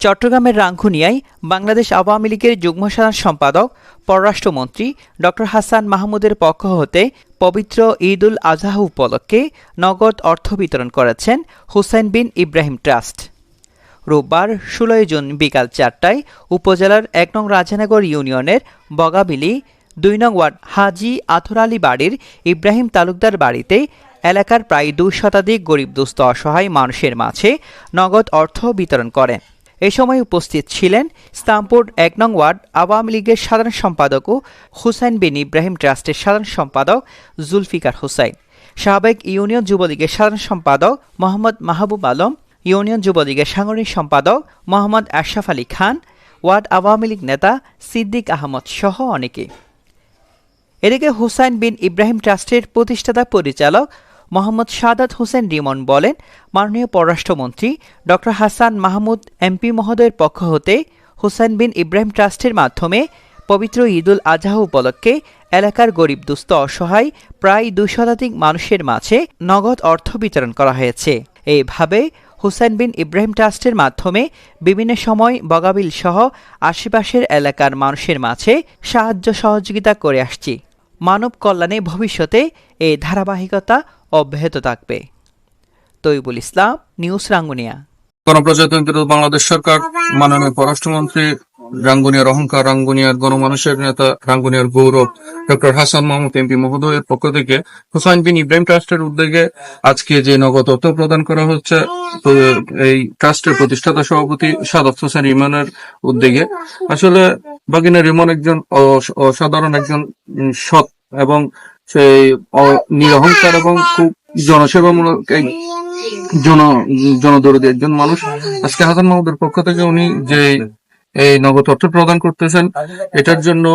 চট্টগ্রামের রাঙ্গুনিয়ায় বাংলাদেশ আওয়ামী লীগের যুগ্ম সাধারণ সম্পাদক, পররাষ্ট্রমন্ত্রী ড. হাসান মাহমুদের পক্ষ হতে পবিত্র ঈদ উল আজহা উপলক্ষে নগদ অর্থ বিতরণ করেছেন হুসাইন বিন ইব্রাহিম ট্রাস্ট। রোববার ষোলোই জুন বিকাল চারটায় উপজেলার এক নং রাজানগর ইউনিয়নের বগাবিলি দুই নং ওয়ার্ড, হাজি আথর আলী বাড়ির ইব্রাহিম তালুকদার বাড়িতে এলাকার প্রায় দুই শতাধিক গরিব দুস্থ অসহায় মানুষের মাঝে নগদ অর্থ বিতরণ করেন। এ সময় উপস্থিত ছিলেন ইসলামপুর এক নং ওয়ার্ড, আওয়ামী লীগের সাধারণ সম্পাদক ও হুসাইন বিন ইব্রাহিম ট্রাস্টের সাধারণ সম্পাদক জুলফিকার হুসাইন। সাবেক ইউনিয়ন যুবলীগের সাধারণ সম্পাদক মোহাম্মদ মাহবুব আলম, ইউনিয়ন যুবলীগের সাংগঠনিক সম্পাদক মোহাম্মদ আশরাফ আলী খান, ওয়ার্ড আওয়ামী লীগ নেতা সিদ্দিক আহমদ সহ অনেকে। এদিকে হুসাইন বিন ইব্রাহিম ট্রাস্টের প্রতিষ্ঠাতা পরিচালক মোহাম্মদ সাদাত হোসেন রিমন বলেন, মাননীয় পররাষ্ট্রমন্ত্রী ড হাসান মাহমুদ এমপি মহোদয়ের পক্ষ হতে হুসাইন বিন ইব্রাহিম ট্রাস্টের মাধ্যমে পবিত্র ঈদুল আজহা উপলক্ষে এলাকার গরিব, দুস্থ, অসহায়, প্রায় দুই শতাধিক মানুষের মাঝে নগদ অর্থ বিতরণ করা হয়েছে। এইভাবে হুসাইন বিন ইব্রাহিম ট্রাস্টের মাধ্যমে বিভিন্ন সময় বগাবিল সহ আশেপাশের এলাকার মানুষের মাঝে সাহায্য সহযোগিতা করে আসছি। মানব কল্যাণে ভবিষ্যতে এই ধারাবাহিকতা অব্যাহত থাকবে। তৈবুল ইসলাম নিউজ রাঙ্গুনিয়া। গণপ্রজাতন্ত্র বাংলাদেশ সরকার মাননীয় পররাষ্ট্রমন্ত্রী রাঙ্গুনিয়ার অহংকার, রাঙ্গুনিয়ার গণমানুষের নেতা, রাঙ্গুনিয়ার গৌরব, ডক্টর হাসান মাহমুদ, এমপি মহোদয়ের পক্ষ থেকে হুসাইন বিন ইব্রাহিম ট্রাস্টের উদ্যোগে আজকে যে নগদ অর্থ প্রদান করা হচ্ছে এই ট্রাস্টের প্রতিষ্ঠাতা সভাপতি সাদাত হোসেন ইমানের উদ্যোগে। আসলে বাগিনা রিমন একজন অস- অসাধারণ একজন সৎ এবং সেই নিরহংকার এবং খুব জনসেবামূলক জন জনদরদি একজন মানুষ। আজকে হাসান মাহমুদের পক্ষ থেকে উনি যে এই নগদ অর্থ প্রদান করতেছেন। এটার জন্য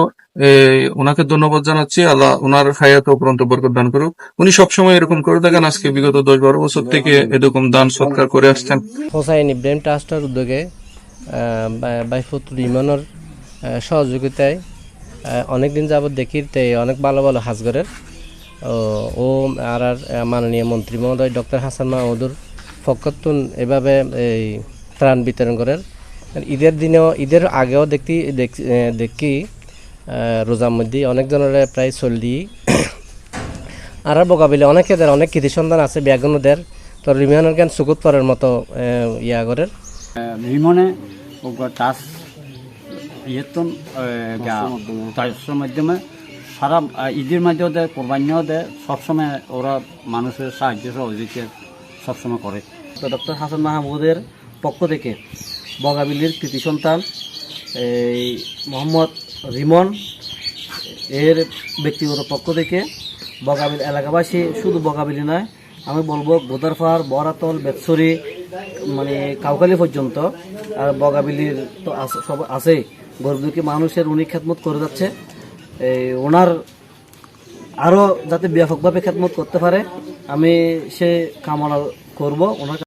ওনাকে ধন্যবাদ জানাচ্ছি। আল্লাহ ওনার হায়াত উপরন্ত বরকত দান করুক। উনি সবসময় এরকম করে থাকেন। আজকে বিগত দশ বারো বছর থেকে এরকম দান সৎকার করে আসছেন। হোসাইন ইব্রাহিম ট্রাস্টের উদ্যোগে বাইফুতুল ইমানের সহযোগিতায় অনেক দিন যাবৎ দেখি অনেক ভালো ভালো হাজগরের ও ও আর আর মাননীয় মন্ত্রী মহোদয় ডক্টর হাসান মাহমুদুর ফকতুন এভাবে এই ত্রাণ বিতরণ করেন। ঈদের দিনেও ঈদের আগেও দেখি দেখ- রোজার মধ্যে অনেক জনের প্রায় চল্লি। আর আর বগাবিলে অনেকেদের অনেক কৃতি সন্তান আছে ব্যাগুনদের তো রিমনের জ্ঞান সুকুত পরের মতো ইয়া করে। রিমনে টাচ ইয়েতন টাচের মাধ্যমে সারা ঈদের মাধ্যমে দেয় কোরবানিও দেয়। সবসময় ওরা মানুষের সাহায্য সহযোগিতা সবসময় করে। তো ডক্টর হাসান মাহমুদের পক্ষ থেকে বগাবিলির কৃতি সন্তান, এই মোহাম্মদ রিমন, এর ব্যক্তিগত পক্ষ থেকে বগাবিল এলাকাবাসী, শুধু বগাবিলি নয়, আমি বলব গোদারপাহাড় বরাতল, বেতসরি মানে কাউকালি পর্যন্ত, আর বগাবিলির তো আছে- সব আছেই। গরিবদুঃখী মানুষের উনি খেদমত করে যাচ্ছে? এই ওনার আরও যাতে ব্যাপকভাবে খেদমত করতে পারে, আমি সে কামনা করব। ওনার